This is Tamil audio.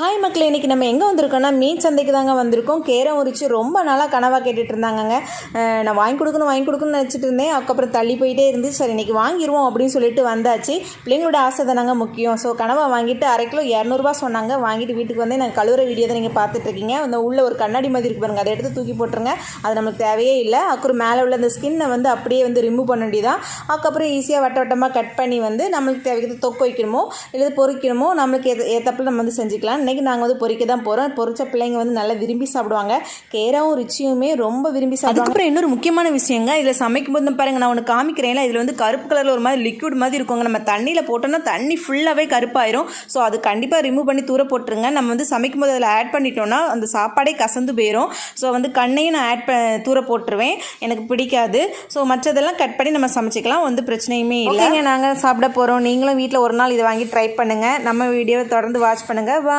ஹாய் மக்களே இன்றைக்கி நம்ம எங்கே வந்திருக்கோம்னா மீன் சந்தைக்கு தாங்க வந்திருக்கோம். கேரம் உரிச்சு ரொம்ப நாளாக கனவாக கேட்டுட்டு இருந்தாங்கங்க நான் வாங்கி கொடுக்கணும் வாங்கி கொடுக்கணும்னு நினச்சிட்டு இருந்தேன் அதுக்கப்புறம் தள்ளி போயிட்டே இருந்து சரி இன்றைக்கி வாங்கிடுவோம் அப்படின்னு சொல்லிட்டு வந்தாச்சு. பிள்ளைங்களோட ஆசை தானங்க முக்கியம். ஸோ கனவை வாங்கிட்டு அரை கிலோ இரநூறுபா சொன்னாங்க. வாங்கிட்டு வீட்டுக்கு வந்து நான் கழுவுற வீடியோ தான் நீங்கள் பார்த்துட்ருக்கீங்க. அந்த உள்ள ஒரு கண்ணாடி மாதிரி இருக்கு பாருங்கள் அதை எடுத்து தூக்கி போட்டுருங்க. அது நம்மளுக்கு தேவையே இல்லை. அப்புறம் மேலே உள்ள அந்த ஸ்கின்னை வந்து அப்படியே வந்து ரிமூவ் பண்ண வேண்டியதான் அதுக்கப்புறம் ஈஸியாக வட்ட வட்டமாக கட் பண்ணி வந்து நம்மளுக்கு தேவைக்கு தொக்கு வைக்கணுமோ இல்லை பொரிக்கணுமோ நம்மளுக்கு ஏற்ற ஏற்றப்பில் நம்ம வந்து செஞ்சுக்கலாம் இன்றைக்கி நாங்கள் வந்து பொரிக்க தான் போகிறோம் பொரிச்ச பிள்ளைங்க வந்து நல்லா விரும்பி சாப்பிடுவாங்க. கேராவும் ருச்சியுமே ரொம்ப விரும்பி சாப்பிடுவாங்க. அதுக்கப்புறம் இன்னொரு முக்கியமான விஷயங்க இதில் சமைக்கும் போது பாருங்க நான் ஒன்று காமிக்கிறேன்ல இதில் வந்து கருப்பு கலரில் ஒரு மாதிரி லிக்விட் மாதிரி இருக்குங்க. நம்ம தண்ணியில் போட்டோம்னா தண்ணி ஃபுல்லாகவே கருப்பாயிரும். ஸோ அது கண்டிப்பாக ரிமூவ் பண்ணி தூர போட்டுருங்க. நம்ம வந்து சமைக்கும் போது அதில் ஆட் பண்ணிட்டோம்னா அந்த சாப்பாடே கசந்து போயிடும் ஸோ வந்து கண்ணையும் நான் ஆட் ப தூர போட்டுருவேன். எனக்கு பிடிக்காது. ஸோ மற்றதெல்லாம் கட் பண்ணி நம்ம சமைச்சிக்கலாம். வந்து பிரச்சனையுமே இல்லைங்க நாங்கள் சாப்பிட போகிறோம் நீங்களும் வீட்டில் ஒரு நாள் இதை வாங்கி ட்ரை பண்ணுங்கள் நம்ம வீடியோவை தொடர்ந்து வாட்ச் பண்ணுங்கள்